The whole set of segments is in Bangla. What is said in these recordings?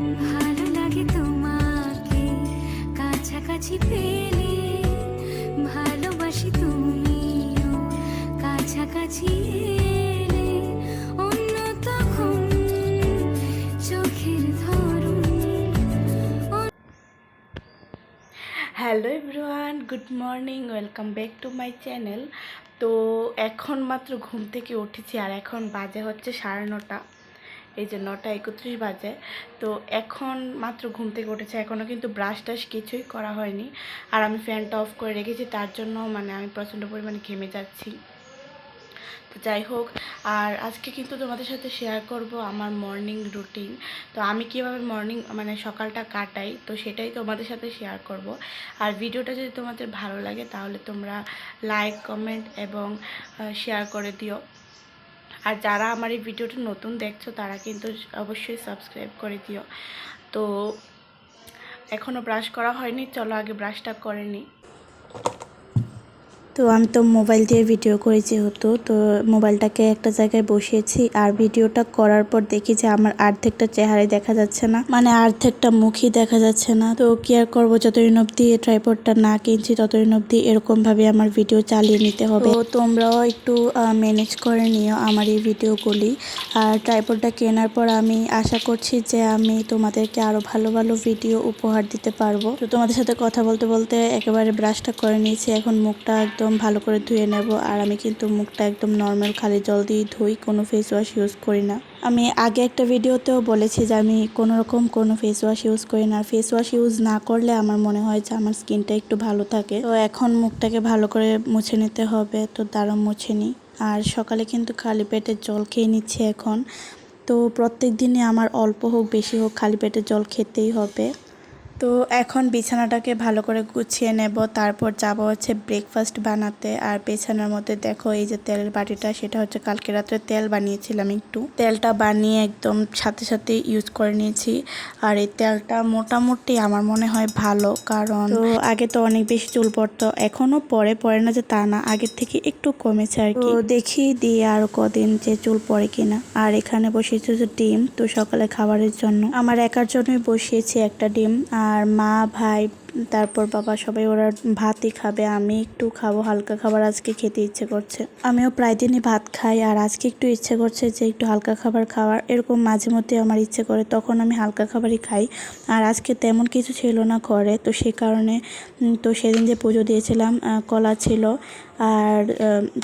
ভালো লাগে তোমাকে, কাছাকাছি পেলে ভালোবাসি তুমিও। কাছাকাছি অন্য তখন চোখের hello everyone, good morning, welcome back to my channel. তো এখন মাত্র ঘুম থেকে উঠেছি আর এখন বাজে হচ্ছে সাড়ে নটা। এই যে নটা একত্রিশ বাজে। তো এখন মাত্র ঘুম থেকে উঠেছে এখনও কিন্তু ব্রাশ টাশ কিছুই করা হয়নি। আর আমি ফ্যানটা অফ করে রেখেছি, তার জন্য মানে আমি প্রচণ্ড পরিমাণে ঘেমে যাচ্ছি। তো যাই হোক, আর আজকে কিন্তু তোমাদের সাথে শেয়ার করব আমার মর্নিং রুটিন তো আমি কীভাবে মর্নিং মানে সকালটা কাটাই, তো সেটাই তোমাদের সাথে শেয়ার করব। আর ভিডিওটা যদি তোমাদের ভালো লাগে, তাহলে তোমরা লাইক কমেন্ট এবং শেয়ার করে দিও। আর যারা আমার এই ভিডিওটা নতুন দেখছ, তারা কিন্তু অবশ্যই সাবস্ক্রাইব করে দিও। তো এখনও ব্রাশ করা হয়নি, চলো আগে ব্রাশটা করে নিই। তো আমি তো মোবাইল দিয়ে ভিডিও করি যেহেতু, তো মোবাইলটাকে একটা জায়গায় বসিয়েছি আর ভিডিওটা করার পর দেখি যে আমার অর্ধেকটা চেহারাই দেখা যাচ্ছে না। মানে অর্ধেকটা মুখই দেখা যাচ্ছে না। তো কি আর করব? যতদিন অবধি ট্রাইপডটা না কিনছি, ততদিন অবধি এরকমভাবে আমার ভিডিও চালিয়ে নিতে হবে। তো তোমরাও একটু ম্যানেজ করে নিও আমার এই ভিডিওগুলি। আর ট্রাইপডটা কেনার পর আমি আশা করছি যে আমি তোমাদেরকে আরও ভালো ভালো ভিডিও উপহার দিতে পারব। তো তোমাদের সাথে কথা বলতে বলতে একেবারে ব্রাশটা করে নিয়েছি। এখন মুখটা একদম ভালো করে ধুয়ে নেব। আর আমি কিন্তু মুখটা একদম নর্মাল খালি জল দিয়ে ধুই, কোনো ফেস ওয়াশ ইউজ করি না। আমি আগে একটা ভিডিওতেও বলেছি যে আমি কোনো রকম কোনো ফেস ওয়াশ ইউজ করি না। ফেস ওয়াশ ইউজ না করলে আমার মনে হয় যে আমার স্কিনটা একটু ভালো থাকে। তো এখন মুখটাকে ভালো করে মুছে নিতে হবে, তো তারও মুছে নিই। আর সকালে কিন্তু খালি পেটে জল খেয়ে নিচ্ছি এখন। তো প্রত্যেক দিনে আমার অল্প হোক, বেশি হোক, খালি পেটে জল খেতেই হবে। তো এখন বিছানাটাকে ভালো করে গুছিয়ে নেব। তারপর যাব হচ্ছে ব্রেকফাস্ট বানাতে। আর পেছনের মধ্যে দেখো এই যে তেলের বাটিটা সেটা হচ্ছে কালকে রাত্রে তেল বানিয়েছিলাম একটু। তেলটা বানিয়ে একদম সাথে সাথে ইউজ করে নিয়েছি। আর এই তেলটা মোটামুটি আমার মনে হয় ভালো কারণ তো আগে তো অনেক বেশি চুল পড়তো এখনও পরে পড়ে না যে তা না আগের থেকে একটু কমেছে আর কি। তো দেখি দিয়ে আর কদিন যে চুল পড়ে কিনা। আর এখানে বসিয়েছি যে ডিম তো সকালে খাবারের জন্য। আমার একার জন্যই বসিয়েছি একটা ডিম আর মা, ভাই, তারপর বাবা সবাই ওরা ভাতই খাবে। আমি একটু খাব, হালকা খাবার আজকে খেতে ইচ্ছে করছে। আমিও প্রায় দিনই ভাত খাই আর আজকে একটু ইচ্ছে করছে যে একটু হালকা খাবার খাওয়ার। এরকম মাঝে মধ্যে আমার ইচ্ছে করে, তখন আমি হালকা খাবারই খাই। আর আজকে তেমন কিছু ছিল না ঘরে, তো সে কারণে তো সেদিন যে পুজো দিয়েছিলাম কলা ছিল। আর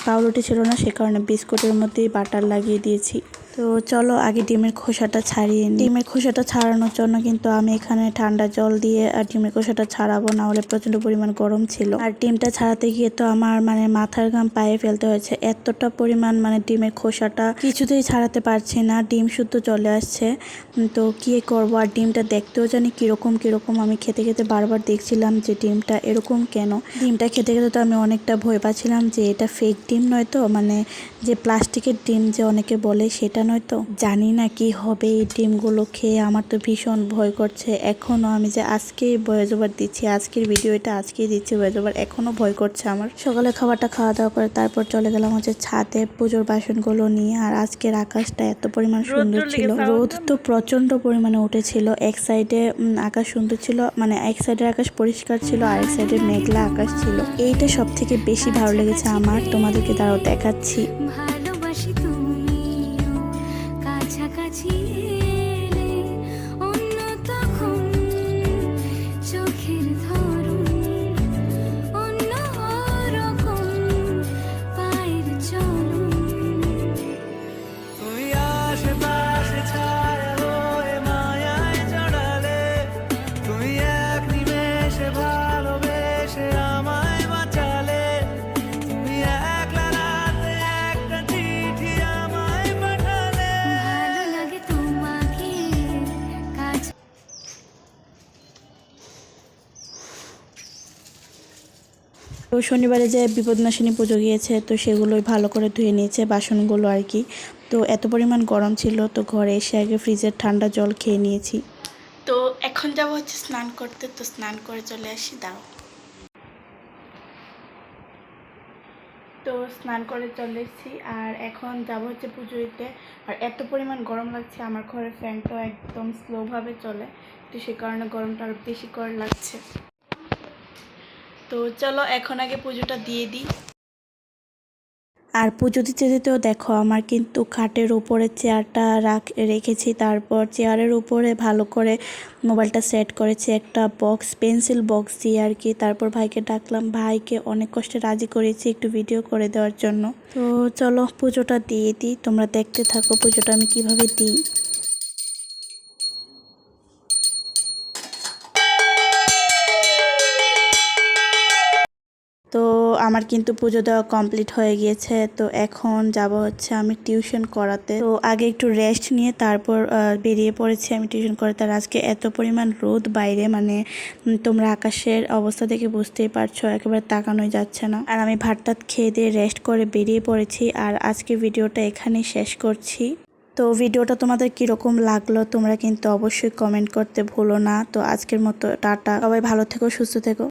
পাউরুটি ছিল না, সে কারণে বিস্কুটের মধ্যেই বাটার লাগিয়ে দিয়েছি। তো চলো আগে ডিমের খোসাটা ছাড়িয়ে নিই। ডিমের খোসাটা ছাড়ানোর জন্য কিন্তু আমি এখানে ঠান্ডা জল দিয়ে, আর ডিমের খোসাটা ছাড়াবো না হলে প্রচণ্ড পরিমাণ গরম ছিল। আর ডিমটা ছাড়াতে গিয়ে তো আমার মানে মাথার ঘাম পায়ে ফেলতে হয়েছে। এতটা পরিমাণ মানে ডিমের খোসাটা কিছুতেই ছাড়াতে পারছি না। ডিম শুদ্ধ চলে আসছে। তো কি করব? আর ডিমটা দেখতেও জানি কীরকম কীরকম। আমি খেতে খেতে বারবার দেখছিলাম যে ডিমটা এরকম কেন? ডিমটা খেতে খেতে তো আমি অনেকটা ভয় পাচ্ছিলাম যে এটা ফেক ডিম নয় তো? মানে যে প্লাস্টিকের ডিম যে অনেকে বলে সেটা নয় তো। জানি না কি হবে এই ডিমগুলো খেয়ে। আমার তো ভীষণ ভয় করছে। এখনও আমি যে আজকেই ভয়েস ওভার দিচ্ছি আজকের ভিডিও এটা আজকেই দিচ্ছি ভয়েস ওভার। এখনও ভয় করছে আমার। সকালে খাবারটা খাওয়া দাওয়া করে তারপর চলে গেলাম হচ্ছে ছাদে পুজোর বাসনগুলো নিয়ে। আর আজকের আকাশটা এত পরিমাণ সুন্দর ছিল। রোদ তো প্রচণ্ড পরিমাণে উঠেছিল। এক সাইডে আকাশ সুন্দর ছিল। মানে এক সাইডের আকাশ পরিষ্কার ছিল আর এক সাইডে মেঘলা আকাশ ছিল। এইটা সব থেকে বেশি ভালো লেগেছে আমার। তোমাদেরকে তারাও দেখাচ্ছি। তো শনিবারে যে বিপদনাশিনী পুজো গিয়েছে, তো সেগুলোই ভালো করে ধুয়ে নিয়েছে, বাসনগুলো আর কি। তো এত পরিমাণ গরম ছিল, তো ঘরে এসে আগে ফ্রিজের ঠান্ডা জল খেয়ে নিয়েছি। তো এখন যাব হচ্ছে স্নান করতে, তো স্নান করে চলে আসি দাও তো স্নান করে চলে এসেছি, আর এখন যাব হচ্ছে পুজো দিতে। আর এত পরিমাণ গরম লাগছে, আমার ঘরে ফ্যানটাও একদম স্লোভাবে চলে, তো সে কারণে গরমটা আরও বেশি করে লাগছে। তো চলো এখন আগে পুজোটা দিয়ে দিই। আর পুজো দিতে দিতেও দেখো, আমার কিন্তু খাটের উপরে চেয়ারটা রাখ রেখেছি, তারপর চেয়ারের উপরে ভালো করে মোবাইলটা সেট করেছি, একটা বক্স, পেন্সিল বক্স দিয়ে আর কি। তারপর ভাইকে ডাকলাম, ভাইকে অনেক কষ্টে রাজি করেছি একটু ভিডিও করে দেওয়ার জন্য। তো চলো পুজোটা দিয়ে দিই, তোমরা দেখতে থাকো পুজোটা আমি কীভাবে দিই। আমার কিন্তু পুজো দেওয়া কমপ্লিট হয়ে গিয়েছে, তো এখন যাব হচ্ছে আমি টিউশন করাতে। তো আগে একটু রেস্ট নিয়ে তারপর বেরিয়ে পড়েছি আমি টিউশন করাতে। আর আজকে এত পরিমাণ রোদ বাইরে মানে তোমরা আকাশের অবস্থা দেখে বুঝতেই পারছ, একেবারে তাকানোই যাচ্ছে না। আর আমি ভাত টাত খেয়ে দিয়ে রেস্ট করে বেরিয়ে পড়েছি, আর আজকে ভিডিওটা এখানেই শেষ করছি। তো ভিডিওটা তোমাদের কীরকম লাগল, তোমরা কিন্তু অবশ্যই কমেন্ট করতে ভুলো না। তো আজকের মতো টাটা। সবাই ভালো থেকো, সুস্থ থেকো।